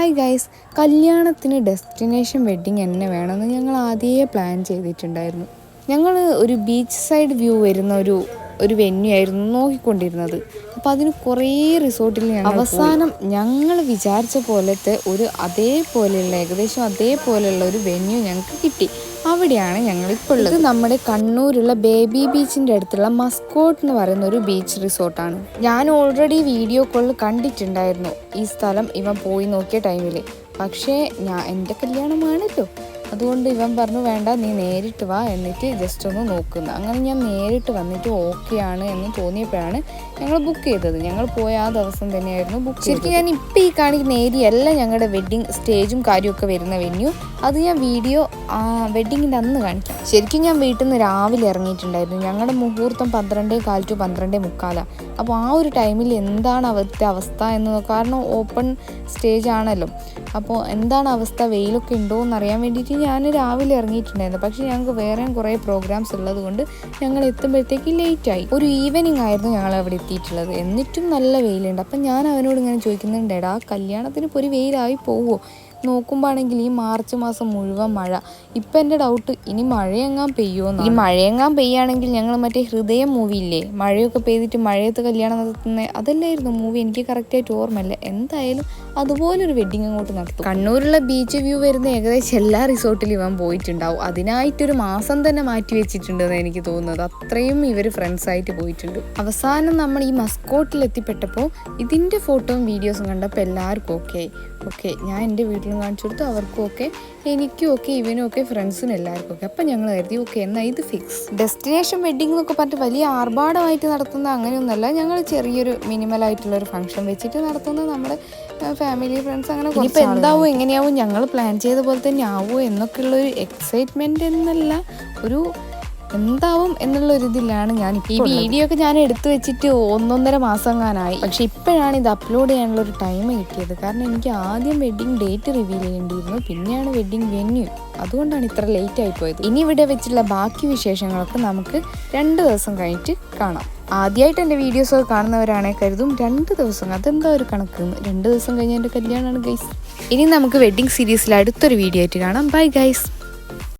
Hi guys കല്യാണത്തിന് destination wedding എന്നെ വേണമെന്ന് ഞങ്ങൾ ആദ്യമേ പ്ലാൻ ചെയ്തിട്ടുണ്ടായിരുന്നു. ഞങ്ങൾ ഒരു ബീച്ച് സൈഡ് വ്യൂ വരുന്ന ഒരു ഒരു വെന്യൂ ആയിരുന്നു നോക്കിക്കൊണ്ടിരുന്നത്. അപ്പോൾ അതിന് കുറേ റിസോർട്ടിൽ അവസാനം ഞങ്ങൾ വിചാരിച്ച പോലത്തെ ഒരു അതേപോലെയുള്ള ഏകദേശം അതേപോലെയുള്ള ഒരു വെന്യൂ ഞങ്ങൾക്ക് കിട്ടി. അവിടെയാണ് ഞങ്ങൾ ഇപ്പോൾ ഉള്ളത് നമ്മുടെ കണ്ണൂരുള്ള ബേബി ബീച്ചിന്റെ അടുത്തുള്ള മസ്കോട്ട് എന്ന് പറയുന്ന ഒരു ബീച്ച് റിസോർട്ടാണ്. ഞാൻ ഓൾറെഡി വീഡിയോ കോളിൽ കണ്ടിട്ടുണ്ടായിരുന്നു. ഈ സ്ഥലം ഇവ പോയി നോക്കിയ ടൈമിൽ പക്ഷേ ഞാൻ എന്റെ കല്യാണമാണല്ലോ. അതുകൊണ്ട് ഇവൻ പറഞ്ഞു വേണ്ട നീ നേരിട്ട് വാ എന്നിട്ട് ജസ്റ്റ് ഒന്ന് നോക്കുന്നു അങ്ങനെ ഞാൻ നേരിട്ട് വന്നിട്ട് ഓക്കെ ആണ് എന്ന് തോന്നിയപ്പോഴാണ് ഞങ്ങൾ ബുക്ക് ചെയ്തത്. ഞങ്ങൾ പോയ ആ ദിവസം തന്നെയായിരുന്നു ബുക്ക് ശരിക്കും ഞാൻ ഇപ്പം ഈ കാണിക്കുന്ന ഏരിയ അല്ല ഞങ്ങളുടെ വെഡ്ഡിങ് സ്റ്റേജും കാര്യമൊക്കെ വരുന്ന വെന്യൂ അത് ഞാൻ വീഡിയോ വെഡ്ഡിങ്ങിന്റെ അന്ന് കാണിക്കാം. ശരിക്കും ഞാൻ വീട്ടിൽ നിന്ന് രാവിലെ ഇറങ്ങിയിട്ടുണ്ടായിരുന്നു. ഞങ്ങളുടെ മുഹൂർത്തം പന്ത്രണ്ടേ കാൽ ടു പന്ത്രണ്ടേ മുക്കാലാണ് അപ്പോൾ ആ ഒരു ടൈമിൽ എന്താണ് അവിടുത്തെ അവസ്ഥ എന്ന് കാരണം ഓപ്പൺ സ്റ്റേജ് ആണല്ലോ. അപ്പോൾ എന്താണ് അവസ്ഥ? വെയിലൊക്കെ ഉണ്ടോ എന്ന് അറിയാൻ വേണ്ടിയിട്ട് ഞാൻ രാവിലെ ഇറങ്ങിയിട്ടുണ്ടായിരുന്നു. പക്ഷേ ഞങ്ങൾക്ക് വേറെയും കുറേ പ്രോഗ്രാംസ് ഉള്ളത് കൊണ്ട് ഞങ്ങൾ എത്തുമ്പോഴത്തേക്ക് ആയി. ഒരു ഈവനിങ് ആയിരുന്നു ഞങ്ങൾ അവിടെ എത്തിയിട്ടുള്ളത്. എന്നിട്ടും നല്ല വെയിലുണ്ട്. അപ്പം ഞാൻ അവനോട് ഇങ്ങനെ ചോദിക്കുന്നുണ്ട് എടാ കല്യാണത്തിന് ഇപ്പോൾ ഒരു വെയിലായി പോവോ? നോക്കുമ്പോൾ ആണെങ്കിൽ ഈ മാർച്ച് മാസം മുഴുവൻ മഴ. ഇപ്പം എന്റെ ഡൗട്ട് ഇനി മഴയെങ്ങാൻ പെയ്യുമോ ഈ മഴയെങ്ങാൻ പെയ്യാണെങ്കിൽ ഞങ്ങൾ മറ്റേ ഹൃദയം മൂവി ഇല്ലേ? മഴയൊക്കെ പെയ്തിട്ട് മഴയത്ത് കല്യാണം നടത്തുന്ന അതല്ലായിരുന്നു മൂവി എനിക്ക് കറക്റ്റായിട്ട് ഓർമ്മയില്ല. എന്തായാലും അതുപോലൊരു വെഡിങ് അങ്ങോട്ട് നടത്തും. കണ്ണൂരുള്ള ബീച്ച് വ്യൂ വരുന്ന ഏകദേശം എല്ലാ റിസോർട്ടിലും ഇവൻ പോയിട്ടുണ്ടാവും. അതിനായിട്ടൊരു മാസം തന്നെ മാറ്റി വെച്ചിട്ടുണ്ടെന്ന് എനിക്ക് തോന്നുന്നത്. അത്രയും ഇവർ ഫ്രണ്ട്സ് ആയിട്ട് പോയിട്ടുണ്ട്. അവസാനം നമ്മൾ ഈ മസ്കോട്ടിൽ എത്തിപ്പെട്ടപ്പോൾ ഇതിന്റെ ഫോട്ടോയും വീഡിയോസും കണ്ടപ്പോൾ എല്ലാവർക്കും ഓക്കെ ഓക്കെ ഞാൻ എന്റെ വീട്ടിലും കാണിച്ചു കൊടുത്തു അവർക്കും ഒക്കെ എനിക്കും ഒക്കെ ഇവനും ഒക്കെ ഫ്രണ്ട്സിനും എല്ലാവർക്കും ഒക്കെ. അപ്പം ഞങ്ങൾ കരുതി ഓക്കെ എന്നാൽ ഇത് ഫിക്സ് ഡെസ്റ്റിനേഷൻ വെഡ്ഡിംഗ് എന്നൊക്കെ പറഞ്ഞിട്ട് വലിയ ആർഭാടമായിട്ട് നടത്തുന്ന അങ്ങനെയൊന്നുമല്ല. ഞങ്ങൾ ചെറിയൊരു മിനിമൽ ആയിട്ടുള്ള ഒരു ഫംഗ്ഷൻ വെച്ചിട്ട് നടത്തുന്നത് നമ്മുടെ ഫാമിലി ഫ്രണ്ട്സ് അങ്ങനെ ഇപ്പോൾ എന്താവും എങ്ങനെയാവും ഞങ്ങൾ പ്ലാൻ ചെയ്ത പോലെ തന്നെ ആവുമോ എന്നൊക്കെയുള്ളൊരു എക്സൈറ്റ്മെന്റ് എന്നല്ല ഒരു എന്താവും എന്നുള്ള ഒരു ഇതിലാണ് ഞാൻ ഈ വീഡിയോ ഒക്കെ ഞാൻ എടുത്തു വെച്ചിട്ട് ഒന്നൊന്നര മാസം കാണായി പക്ഷെ ഇപ്പോഴാണ് ഇത് അപ്ലോഡ് ചെയ്യാനുള്ള ഒരു ടൈം കിട്ടിയത്. കാരണം എനിക്ക് ആദ്യം വെഡിങ് ഡേറ്റ് റിവീൽ ചെയ്യേണ്ടിയിരുന്നു. പിന്നെയാണ് വെഡിങ് വെന്യൂ അതുകൊണ്ടാണ് ഇത്ര ലേറ്റ് ആയി പോയത്. ഇനി ഇവിടെ വെച്ചുള്ള ബാക്കി വിശേഷങ്ങളൊക്കെ നമുക്ക് രണ്ട് ദിവസം കഴിഞ്ഞിട്ട് കാണാം. ആദ്യമായിട്ട് എന്റെ വീഡിയോസ് ഒക്കെ കാണുന്നവരാണെ കരുതും. രണ്ട് ദിവസം. അതെന്താ ഒരു കണക്ക്? രണ്ട് ദിവസം കഴിഞ്ഞ് എന്റെ കല്യാണമാണ് ഗൈസ് ഇനി നമുക്ക് വെഡിങ് സീരീസിൽ അടുത്തൊരു വീഡിയോ ആയിട്ട് കാണാം. Bye guys